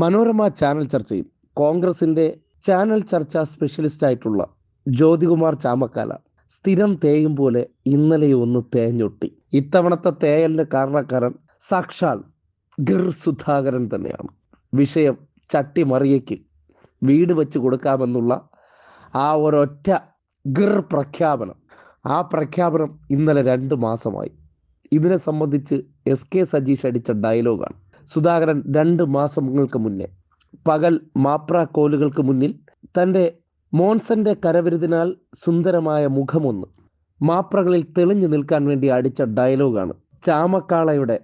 Manorama channel ചർച്ചയിൽ കോൺഗ്രസിന്റെ channel ചർച്ച സ്പെഷ്യലിസ്റ്റ് ആയിട്ടുള്ള ജ്യോതികുമാർ ചാമക്കാല. സ്ഥിരം തേയും പോലെ ഇന്നലെ ഒന്ന് തേഞ്ഞൊട്ടി. ഇത്തവണത്തെ തേയലിന് കാരണക്കാരൻ സാക്ഷാൽ ഗിർ സുധാകരൻ തന്നെയാണ്. വിഷയം ചട്ടിമറിയയ്ക്ക് വീട് വെച്ച് കൊടുക്കാമെന്നുള്ള ആ ഒരൊറ്റ ഗിർ പ്രഖ്യാപനം. ആ പ്രഖ്യാപനം ഇന്നലെ രണ്ട് മാസമായി. ഇതിനെ സംബന്ധിച്ച് എസ് കെ സജീഷ് അടിച്ച ഡയലോഗാണ്. സുധാകരൻ രണ്ട് മാസങ്ങൾക്ക് മുന്നേ പകൽ മാപ്ര കോലുകൾക്ക് മുന്നിൽ തന്റെ മോൺസന്റെ കരവിരുതിനാൽ സുന്ദരമായ മുഖമൊന്ന് മാപ്രകളിൽ തെളിഞ്ഞു നിൽക്കാൻ വേണ്ടി അടിച്ച ഡയലോഗാണ് ചാമക്കാളയുടെ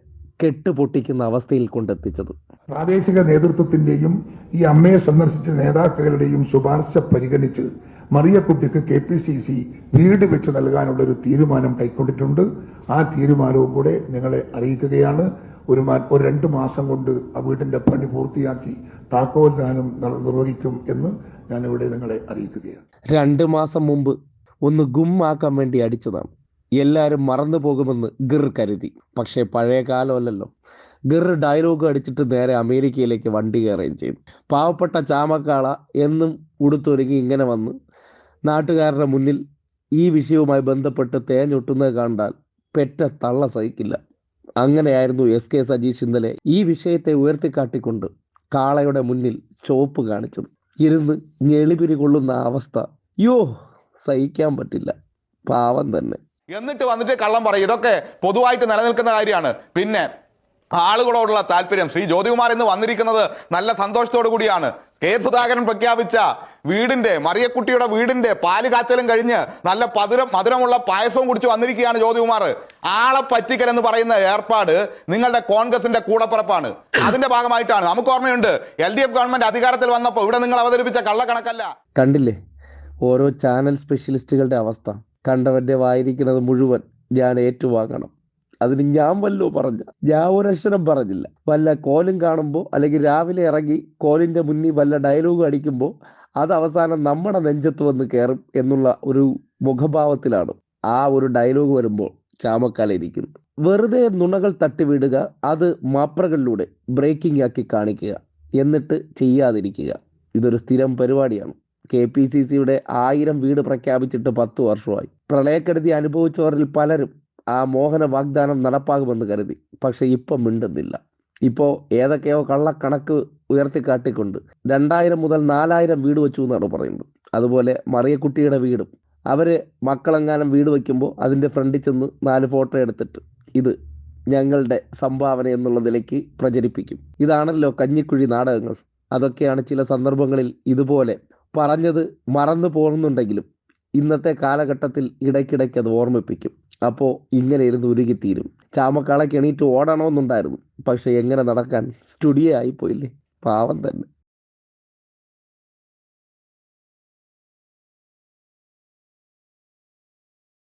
കെട്ടുപൊട്ടിക്കുന്ന അവസ്ഥയിൽ കൊണ്ടെത്തിച്ചത്. പ്രാദേശിക നേതൃത്വത്തിന്റെയും ഈ അമ്മയെ സന്ദർശിച്ച നേതാക്കളുടെയും ശുപാർശ പരിഗണിച്ച് മറിയക്കുട്ടിക്ക് കെ പി സി സി വീട് വെച്ച് നൽകാനുള്ള ഒരു തീരുമാനം കൈക്കൊണ്ടിട്ടുണ്ട്. ആ തീരുമാനവും കൂടെ നിങ്ങളെ അറിയിക്കുകയാണ്. ഒരു ഒരു രണ്ട് മാസം കൊണ്ട് ആ വീടിന്റെ പണി പൂർത്തിയാക്കി താക്കോൽ ദാനം നിർവഹിക്കും എന്ന് ഞാനിവിടെ നിങ്ങളെ അറിയിക്കുകയാണ്. രണ്ട് മാസം മുമ്പ് ഒന്ന് ഗുമ്മാക്കാൻ വേണ്ടി അടിച്ചതാണ്. എല്ലാവരും മറന്നു പോകുമെന്ന് ഗിർ കരുതി. പക്ഷേ പഴയ കാലമല്ലല്ലോ. ഗിർ ഡയലോഗ് അടിച്ചിട്ട് നേരെ അമേരിക്കയിലേക്ക് വണ്ടി കയറുകയും ചെയ്തു. പാവപ്പെട്ട ചാമക്കാള എന്നും ഉടുത്തൊരുങ്ങി ഇങ്ങനെ വന്ന് നാട്ടുകാരുടെ മുന്നിൽ ഈ വിഷയവുമായി ബന്ധപ്പെട്ട് തേഞ്ഞൊട്ടുന്നത് കണ്ടാൽ പെറ്റ തള്ള സഹിക്കില്ല. അങ്ങനെയായിരുന്നു എസ് കെ സജീഷ് ഇന്നലെ ഈ വിഷയത്തെ ഉയർത്തിക്കാട്ടിക്കൊണ്ട് കാളയുടെ മുന്നിൽ ചോപ്പ് കാണിച്ചത്. ഇരുന്ന് ഞെളിപിരി കൊള്ളുന്ന അവസ്ഥ. യോ സഹിക്കാൻ പറ്റില്ല. പാവം തന്നെ. എന്നിട്ട് വന്നിട്ട് കള്ളം പറയും. ഇതൊക്കെ പൊതുവായിട്ട് നിലനിൽക്കുന്ന കാര്യമാണ്. പിന്നെ ആളുകളോടുള്ള താല്പര്യം ശ്രീ ജ്യോതികുമാർ ഇന്ന് വന്നിരിക്കുന്നത് നല്ല സന്തോഷത്തോടു കൂടിയാണ്. കെ സുധാകരൻ പ്രഖ്യാപിച്ച വീടിന്റെ മറിയക്കുട്ടിയുടെ വീടിന്റെ പാൽ കാച്ചലും കഴിഞ്ഞ് നല്ല പതുരം മധുരമുള്ള പായസവും കുടിച്ച് വന്നിരിക്കുകയാണ് ജ്യോതികുമാർ. ആളെ പറ്റിക്കൽ എന്ന് പറയുന്ന ഏർപ്പാട് നിങ്ങളുടെ കോൺഗ്രസിന്റെ കൂടപ്പിറപ്പാണ്. അതിന്റെ ഭാഗമായിട്ടാണ്. നമുക്ക് ഓർമ്മയുണ്ട് എൽ ഡി എഫ് ഗവൺമെന്റ് അധികാരത്തിൽ വന്നപ്പോൾ ഇവിടെ നിങ്ങൾ അവതരിപ്പിച്ച കള്ളക്കണക്കല്ല. കണ്ടില്ലേ? ഓരോ ചാനൽ സ്പെഷ്യലിസ്റ്റുകളുടെ അവസ്ഥ. കണ്ടവന്റെ വായിരിക്കുന്നത് മുഴുവൻ ഞാൻ ഏറ്റുവാങ്ങണം. അതിന് ഞാൻ വല്ലോ പറഞ്ഞ ഞാൻ ഒരക്ഷരം പറഞ്ഞില്ല. വല്ല കോലും കാണുമ്പോൾ അല്ലെങ്കിൽ രാവിലെ ഇറങ്ങി കോലിന്റെ മുന്നിൽ വല്ല ഡയലോഗ് അടിക്കുമ്പോൾ അത് അവസാനം നമ്മുടെ നെഞ്ചത്ത് വന്ന് കയറും എന്നുള്ള ഒരു മുഖഭാവത്തിലാണ് ആ ഒരു ഡയലോഗ് വരുമ്പോൾ ചാമക്കാല ഇരിക്കുന്നത്. വെറുതെ നുണകൾ തട്ടിവിടുക അത് മാപ്രകളിലൂടെ ബ്രേക്കിംഗ് ആക്കി കാണിക്കുക എന്നിട്ട് ചെയ്യാതിരിക്കുക. ഇതൊരു സ്ഥിരം പരിപാടിയാണ്. കെ പി സി സിയുടെ ആയിരം വീട് പ്രഖ്യാപിച്ചിട്ട് പത്ത് വർഷമായി. പ്രളയക്കെടുതി അനുഭവിച്ചവരിൽ പലരും ആ മോഹന വാഗ്ദാനം നടപ്പാകുമെന്ന് കരുതി. പക്ഷെ ഇപ്പം മിണ്ടുന്നില്ല. ഇപ്പോൾ ഏതൊക്കെയോ കള്ളക്കണക്ക് ഉയർത്തിക്കാട്ടിക്കൊണ്ട് രണ്ടായിരം മുതൽ നാലായിരം വീട് വെച്ചു എന്നാണ് പറയുന്നത്. അതുപോലെ മറിയക്കുട്ടിയുടെ വീടും. അവർ മക്കളെങ്ങാനും വീട് വയ്ക്കുമ്പോൾ അതിന്റെ ഫ്രണ്ടിൽ ചെന്ന് നാല് ഫോട്ടോ എടുത്തിട്ട് ഇത് ഞങ്ങളുടെ സംഭാവന എന്നുള്ള നിലയ്ക്ക് പ്രചരിപ്പിക്കും. ഇതാണല്ലോ കഞ്ഞിക്കുഴി നാടകങ്ങൾ. അതൊക്കെയാണ് ചില സന്ദർഭങ്ങളിൽ ഇതുപോലെ പറഞ്ഞത് മറന്നു പോകുന്നുണ്ടെങ്കിലും ഇന്നത്തെ കാലഘട്ടത്തിൽ ഇടയ്ക്കിടയ്ക്ക് അത് ഓർമ്മിപ്പിക്കും. അപ്പോൾ ഇങ്ങനെ ഇരുന്ന് ഉരുകിത്തീരും. ചാമക്കാളയ്ക്ക് എണീറ്റ് ഓടണമെന്നുണ്ടായിരുന്നു പക്ഷേ എങ്ങനെ നടക്കാൻ? സ്റ്റുഡിയോ ആയിപ്പോയില്ലേ പാവം തന്നെ.